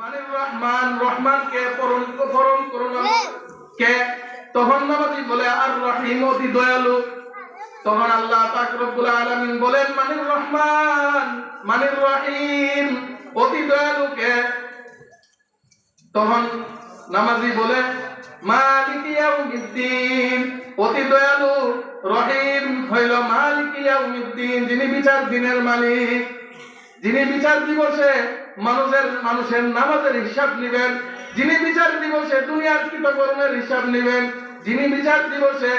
মানে রহমান রহমানকে পরম পরম করুণা কে? তখন নামাজি বলে আর রহিম অতি দয়ালু। তখন আল্লাহ পাক রব্বুল আলামিন বলেন মানির রহমান মানির রহিম অতি দয়ালু কে? তখন নামাজি বলে মালিক ইয়াউমিদ্দিন অতি দয়ালু রহিম হইল মালিক ইয়াউমিদ্দিন যিনি বিচার দিনের মালিক। যিনি বিচার দিবসে মানুষের মানুষের নামাজের হিসাব নেবেন, যিনি বিচার দিবসে দুনিয়ার কৃতকর্মের হিসাব নেবেন, যিনি বিচার দিবসে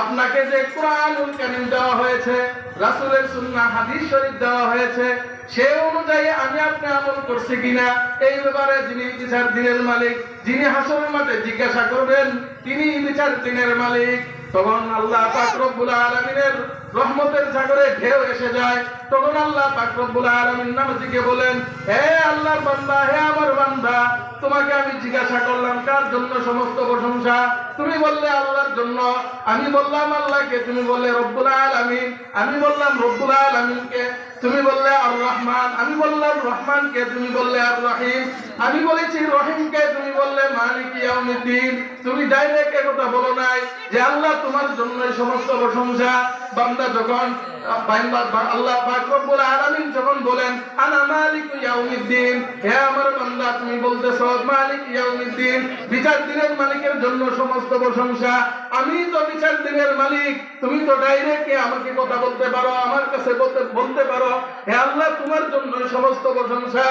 আপনাকে যে কোরআনুল কারীম দেওয়া হয়েছে, রাসুলের সুন্নাহ, হাদিস শরীফ দেওয়া হয়েছে, সে অনুযায়ী আমি আপনি আমল করছি কিনা, এই ব্যাপারে যিনি বিচার দিনের মালিক, যিনি হাসরের মাঠে জিজ্ঞাসা করবেন, তিনি বিচার দিনের মালিক। তখন আল্লাহ পাক রব্বুল আলামিনের রহমতের সাগরে ঢেউ এসে যায়। তখন আল্লাহ পাক রব্বুল আলামিন নামাজিকে বলেন হে আল্লাহর বান্দা, হে আমার বান্দা, তোমাকে আমি জিজ্ঞাসা করলাম, কার জন্য সমস্ত প্রশংসা? তুমি বললে, আল্লাহর জন্য। আমি বললাম, আল্লাহকে। তুমি বললে, রব্বুল আলামিন। আমি বললাম, রব্বুল আলামিনকে। তুমি বললে আর রহমান আমি বললাম, রহমানকে। তুমি বললে আর রহিম আমি বলেছি, রহিমকে। তুমি বললে, মালিক ইয়াউমিদ্দিন। তুমি ডাইরেক্ট কথা বলো নাই যে, আল্লাহ তোমার জন্য সমস্ত প্রশংসা। বান্দা যখন আল্লাহ পাক আলামিন যখন বলেন, আনা মালিক ইয়াউমিদ্দিন হে আমার বান্দা, তুমি বলতেছো, মালিক ইয়াউমিদ্দিন বিচার দিনের মালিকের জন্য সমস্ত প্রশংসা। আমি তো বিচার দিনের মালিক, তুমি তো ডাইরেক্ট আমাকে কথা বলতে পারো, আমার কাছে বলতে বলতে পারো। হে আল্লাহ, তোমার জন্য সমস্ত প্রশংসা।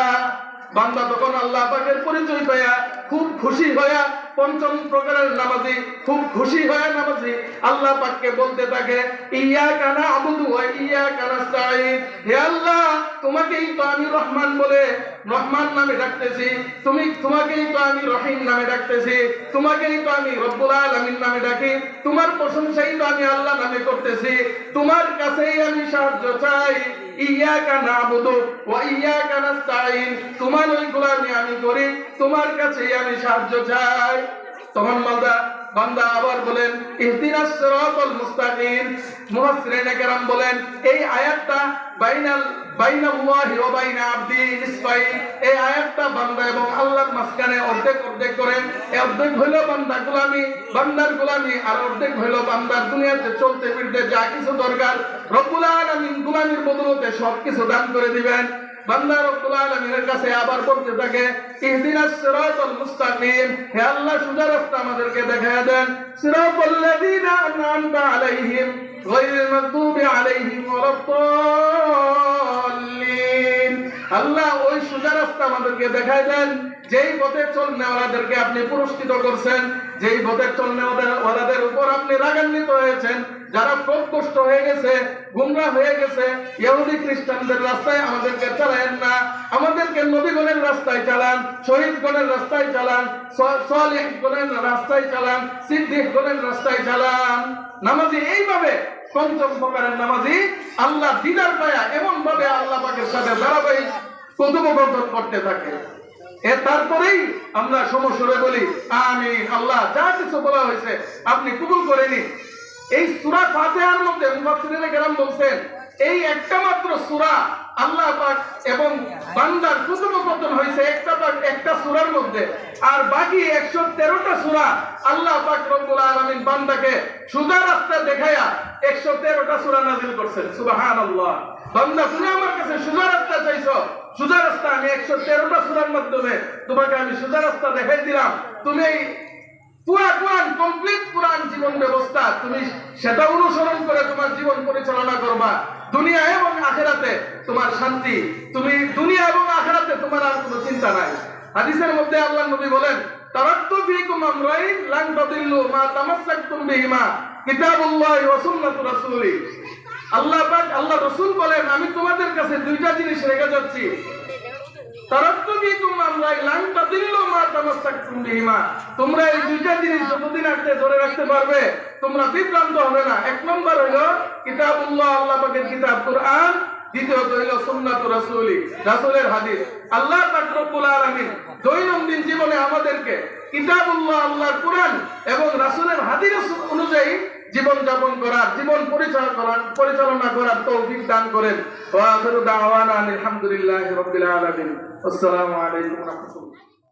বান্দা তখন আল্লাহ পাকের পরিচয় পাইয়া খুব খুশি হইয়া পঞ্চম প্রকারের নামাজি, খুব খুশি হয়ে নামাজি, আল্লাহ পাককে বলতে থাকে ইয়া কানা আবুদু ইয়া কানা স্তাইন হে আল্লাহ, তোমাকেই তো আমি রহমান বলে, রহমান নামে ডাকতেছি। তুমি, তোমাকেই তো আমি রহিম নামে ডাকতেছি। তোমাকেই তো আমি রব্বুল আলামিন নামে ডাকি। তোমার প্রশংসাই তো আমি আল্লাহ নামে করতেছি। তোমার কাছেই আমি সাহায্য চাই। ইয়াকা নাবুদু ওয়া ইয়াকা নাস্তাইন তোমার ওই গোলামি আমি করি, তোমার কাছেই আমি সাহায্য চাই। তখন বান্দা বান্দা আবার বলেন ইহদিনাস সিরাতাল মুস্তাকিম। বলেন, এই আয়াতটা বাইনাল ওয়া বাইনা আবদি এই আয়াতটা বান্দা এবং আল্লাহর মাঝখানে অর্ধেক অর্ধেক করে। এই অর্ধেক হইল বান্দা গোলামি, বান্দার গোলামি, আর অর্ধেক হইল বান্দার দুনিয়াতে চলতে ফিরতে যা কিছু দরকার। রব্বুল আলামিন গোলামির বদলতে সব কিছু দান করে দিবেন। আল্লাহ ওই সোজা রাস্তা আমাদেরকে দেখায় দেন। যেই পথে চলনে ওনাদেরকে আপনি পুরস্কৃত করছেন, যেই পথে চলনে ওনাদের উপর আপনি রাগান্বিত হয়েছেন যারা প্রকষ্ট হয়ে গেছে গুমরা হয়ে গেছে, ইহুদি খ্রিস্টানদের রাস্তায় আমাদেরকে চালায়েন না। আমাদেরকে নবীগণের রাস্তায় চালান, শহীদগণের রাস্তায় চালান সালেহগণের রাস্তায় চালান, সিদ্দিকগণের রাস্তায় চালান। নামাজি এইভাবে পঞ্চম প্রকারের নামাজি আল্লাহ দিদার পায়া এমন ভাবে আল্লাহ পাকের সাথে ধারাবাহিক কথোপকথন করতে থাকে। এর তারপরেই আমরা সমস্যরে বলি আমি আল্লাহ যা কিছু বলা হয়েছে আপনি কবুল করে নিন। এই সূরা ফাতিহার মধ্যে মুফাসসিরিনে কেরাম বলছেন, এই একটা মাত্র সূরা আল্লাহ পাক এবং বান্দার কথোপকথন হয়েছে, একটা পাক একটা সূরার মধ্যে। আর বাকি 113টা সূরা আল্লাহ পাক রব্বুল আলামিন বান্দাকে সোজা রাস্তা দেখায়া 113টা সূরা নাযিল করছেন। সুবহানাল্লাহ। বান্দা, তুমি আমার কাছে সোজা রাস্তা চাইছো সোজা রাস্তা আমি একশো তেরোটা সুরার মাধ্যমে তোমাকে আমি সোজা রাস্তা দেখাই দিলাম। তুমি এই পুরা কোরআন কমপ্লিট জীবন ব্যবস্থা, তুমি সেটা অনুসরণ করে তোমার জীবন পরিচালনা করবা। দুনিয়া এবং আখেরাতে তোমার শান্তি। তুমি দুনিয়া এবং আখেরাতে তোমার আর কোনো চিন্তা নাই। হাদিসের মধ্যে আল্লাহ নবী বলেন আল্লাহ আল্লাহ রাসূল বলেন, আমি তোমাদের কাছে দুইটা জিনিস রেখে যাচ্ছি। দুইটা জিনিস ধরে রাখতে পারবে আল্লাহ কিতাব কোরআন। রাসূলের হাদিস। আল্লাহ দৈনন্দিন জীবনে আমাদেরকে কিতাবুল্লাহ, আল্লাহর কোরআন এবং রাসূলের হাদিস অনুযায়ী জীবন যাপন করার, জীবন পরিচালনা করার পরিচালনা করার তৌফিক দান করেন। ওয়া আখিরু দাওয়ানা আলহামদুলিল্লাহি রাব্বিল আলামিন। আসসালামু আলাইকুম ওয়া রাহমাতুল্লাহ।